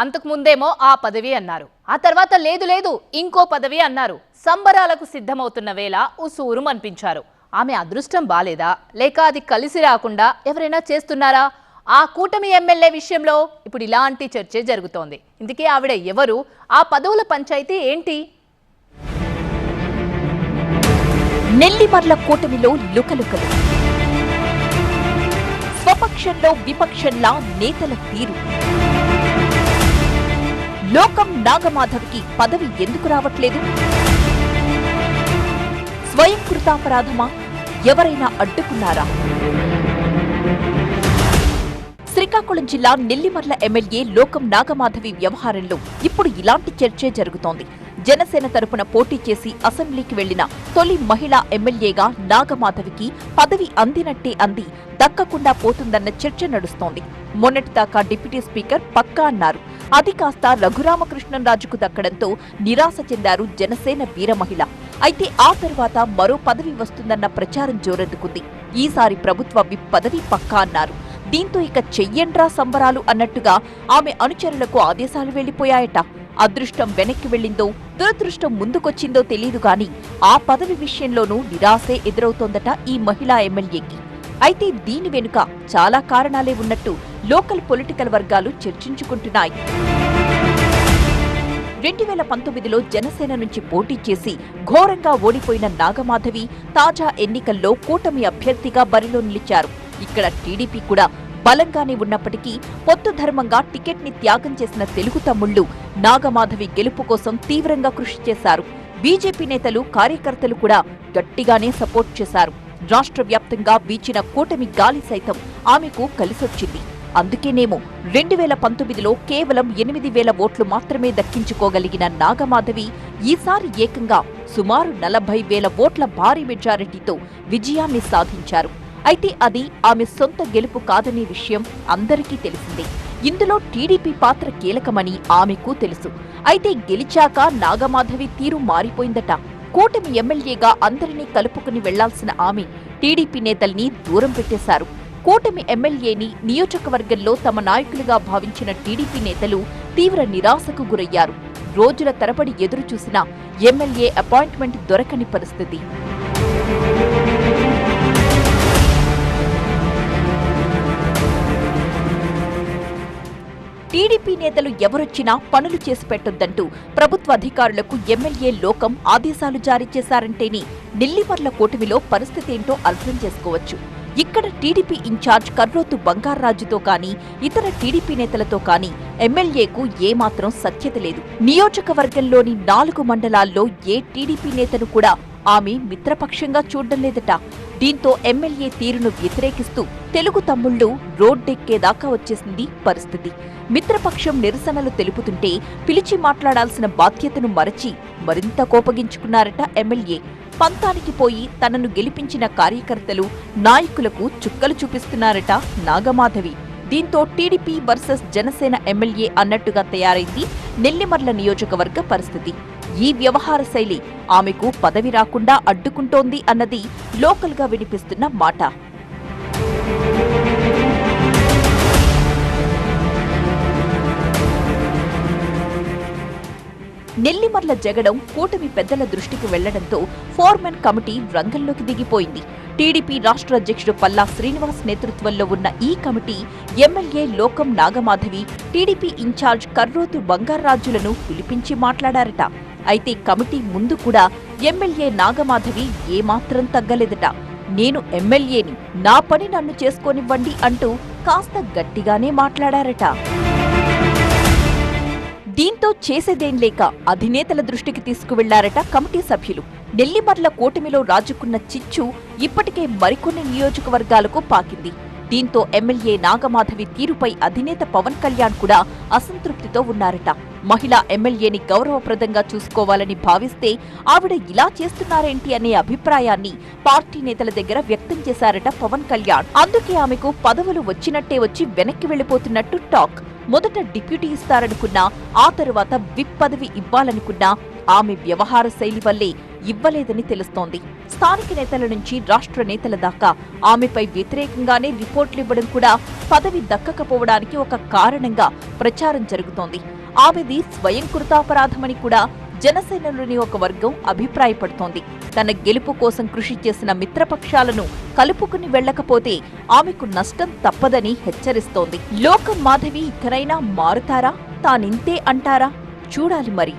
అంతకు ముందేమో ఆ పదవి అన్నారు. ఆ తర్వాత లేదు లేదు ఇంకో పదవి అన్నారు. సంబరాలకు సిద్ధమవుతున్న వేళ ఉసూరు అనిపించారు ఆమె అదృష్టం బాలేదా? లేక అది కలిసి రాకుండా ఎవరైనా చేస్తున్నారా? ఆ కూటమి ఎమ్మెల్యే విషయంలో ఇప్పుడు ఇలాంటి చర్చే జరుగుతోంది. ఇందుకే ఆవిడ ఎవరు? ఆ పదవుల పంచాయతీ ఏంటి? నెల్లిమర్ల కూటమిలో లుకలుకలు. స్వపక్షంలో విపక్షంలా నేతల తీరు. లోకం నాగమాధవ్కి పదవి ఎందుకు రావట్లేదు? స్వయం కృతాపరాధమా? ఎవరైనా అడ్డుకున్నారా? శ్రీకాకుళం జిల్లా నెల్లిమర్ల ఎమ్మెల్యే లోకం నాగమాధవి వ్యవహారంలో ఇప్పుడు ఇలాంటి చర్చే జరుగుతోంది. జనసేన తరపున పోటీ చేసి అసెంబ్లీకి వెళ్ళిన తొలి మహిళా ఎమ్మెల్యేగా నాగమాధవికి పదవి అందినట్టే అంది. దక్కకుండా పోతుందన్న చర్చ నడుస్తోంది. మొన్నటిదాకా డిప్యూటీ స్పీకర్ పక్కా అన్నారు. అది కాస్త రఘురామకృష్ణరాజుకు దక్కడంతో నిరాశ చెందారు జనసేన వీర మహిళ. అయితే ఆ తర్వాత మరో పదవి వస్తుందన్న ప్రచారం జోరెత్తుకుంది. ఈసారి ప్రభుత్వ విప్ పదవి పక్కా అన్నారు. దీంతో ఇక చెయ్యండ్రా సంబరాలు అన్నట్టుగా ఆమె అనుచరులకు ఆదేశాలు వెళ్ళిపోయాయట అదృష్టం వెనక్కి వెళ్ళిందో దురదృష్టం ముందుకొచ్చిందో తెలియదు కానీ ఆ పదవి విషయంలోనూ నిరాశే ఎదురవుతోందట ఈ మహిళా ఎమ్మెల్యేకి. అయితే దీని వెనుక చాలా కారణాలే ఉన్నట్టు లోకల్ పొలిటికల్ వర్గాలు చర్చించుకుంటున్నాయి. రెండు వేల పంతొమ్మిదిలో జనసేన నుంచి పోటీ చేసి ఘోరంగా ఓడిపోయిన నాగమాధవి తాజా ఎన్నికల్లో కూటమి అభ్యర్థిగా బరిలో నిలిచారు. ఇక్కడ టీడీపీ కూడా బలంగానే ఉన్నప్పటికీ పొత్తు ధర్మంగా టికెట్ని త్యాగం చేసిన తెలుగు తమ్ముళ్ళు నాగమాధవి గెలుపు కోసం తీవ్రంగా కృషి చేశారు. బీజేపీ నేతలు కార్యకర్తలు కూడా గట్టిగానే సపోర్ట్ చేశారు. రాష్ట్ర వ్యాప్తంగా వీచిన కూటమి గాలి సైతం ఆమెకు కలిసొచ్చింది. అందుకేనేమో రెండు వేల పంతొమ్మిదిలో కేవలం ఎనిమిది వేల ఓట్లు మాత్రమే దక్కించుకోగలిగిన నాగమాధవి ఈసారి ఏకంగా సుమారు నలభై వేల ఓట్ల భారీ మెజారిటీతో విజయాన్ని సాధించారు. అయితే అది ఆమె సొంత గెలుపు కాదనే విషయం అందరికీ తెలిసిందే. ఇందులో టీడీపీ పాత్ర కీలకమని ఆమెకు తెలుసు. అయితే గెలిచాక నాగమాధవి తీరు మారిపోయిందట. కూటమి ఎమ్మెల్యేగా అందరినీ కలుపుకుని వెళ్ళాల్సిన ఆమె టీడీపీ నేతల్ని దూరం పెట్టేశారు. కూటమి ఎమ్మెల్యేని నియోజకవర్గంలో తమ నాయకులుగా భావించిన టీడీపీ నేతలు తీవ్ర నిరాశకు గురయ్యారు. రోజుల తరబడి ఎదురుచూసిన ఎమ్మెల్యే అపాయింట్మెంట్ దొరకని పరిస్థితి. నేతలు ఎవరొచ్చినా పనులు చేసి పెట్టొద్దంటూ ప్రభుత్వ అధికారులకు ఎమ్మెల్యే లోకం ఆదేశాలు జారీ చేశారంటేనే నెల్లిమర్ల కూటమిలో పరిస్థితి ఏంటో అర్థం చేసుకోవచ్చు. ఇక్కడ టీడీపీ ఇన్ఛార్జ్ కర్రోతు బంగారాజుతో కానీ ఇతర టీడీపీ నేతలతో కానీ ఎమ్మెల్యేకు ఏమాత్రం సఖ్యత లేదు. నియోజకవర్గంలోని నాలుగు మండలాల్లో ఏ టీడీపీ నేతను కూడా ఆమె మిత్రపక్షంగా చూడడం లేదట. దీంతో ఎమ్మెల్యే తీరును వ్యతిరేకిస్తూ తెలుగు తమ్ముళ్ళు రోడ్డెక్కేదాకా వచ్చేసింది పరిస్థితి. మిత్రపక్షం నిరసనలు తెలుపుతుంటే పిలిచి మాట్లాడాల్సిన బాధ్యతను మరచి మరింత కోపగించుకున్నారట ఎమ్మెల్యే. పంతానికి పోయి తనను గెలిపించిన కార్యకర్తలు నాయకులకు చుక్కలు చూపిస్తున్నారట నాగమాధవి. దీంతో టీడీపీ వర్సెస్ జనసేన ఎమ్మెల్యే అన్నట్టుగా తయారైంది నెల్లిమర్ల నియోజకవర్గ పరిస్థితి. ఈ వ్యవహార శైలి ఆమెకు పదవి రాకుండా అడ్డుకుంటోంది అన్నది లోకల్గా వినిపిస్తున్న మాట. నెల్లిమర్ల జగడం కూటమి పెద్దల దృష్టికి వెళ్ళడంతో ఫోర్మెన్ కమిటీ రంగంలోకి దిగిపోయింది. టీడీపీ రాష్ట్ర అధ్యక్షుడు పల్లా శ్రీనివాస్ నేతృత్వంలో ఉన్న ఈ committee MLA Lokam Nagamadhavi TDP in-charge Karrothu బంగారాజులను పిలిపించి మాట్లాడారట. అయితే కమిటీ ముందు కూడా ఎమ్మెల్యే నాగమాధవి ఏమాత్రం తగ్గలేదట. నేను ఎమ్మెల్యేని నా పని నన్ను చేసుకోనివ్వండి అంటూ కాస్త గట్టిగానే మాట్లాడారట. దీంతో చేసేదేం లేక అధినేతల దృష్టికి తీసుకువెళ్ళారట కమిటీ సభ్యులు. నెల్లిమర్ల కూటమిలో రాజుకున్న చిచ్చు ఇప్పటికే మరికొన్ని నియోజకవర్గాలకు పాకింది. దీంతో ఎమ్మెల్యే నాగమాధవి తీరుపై అధినేత పవన్ కళ్యాణ్ కూడా అసంతృప్తితో ఉన్నారట. మహిళా ఎమ్మెల్యేని గౌరవప్రదంగా చూసుకోవాలని భావిస్తే ఆవిడ ఇలా చేస్తున్నారేంటి అనే అభిప్రాయాన్ని పార్టీ నేతల దగ్గర వ్యక్తం చేశారట పవన్ కళ్యాణ్. అందుకే ఆమెకు పదవులు వచ్చినట్టే వచ్చి వెనక్కి వెళ్ళిపోతున్నట్టు టాక్. మొదట డిప్యూటీ ఇస్తారనుకున్నా ఆ తరువాత విప్ పదవి ఇవ్వాలనుకున్నా ఆమె వ్యవహార శైలి వల్లే ఇవ్వలేదని తెలుస్తోంది. స్థానిక నేతల నుంచి రాష్ట్ర నేతల దాకా ఆమెపై వ్యతిరేకంగానే రిపోర్ట్లు ఇవ్వడం కూడా పదవి దక్కకపోవడానికి ఒక కారణంగా ప్రచారం జరుగుతోంది. ఆమెది స్వయం కృతాపరాధమని కూడా జనసేనలోని ఒక వర్గం అభిప్రాయపడుతోంది. తన గెలుపు కోసం కృషి చేసిన మిత్రపక్షాలను కలుపుకుని వెళ్ళకపోతే ఆమెకు నష్టం తప్పదని హెచ్చరిస్తోంది. లోకం మాధవి ఇకనైనా మారుతారా? తానింతే అంటారా? చూడాలి మరి.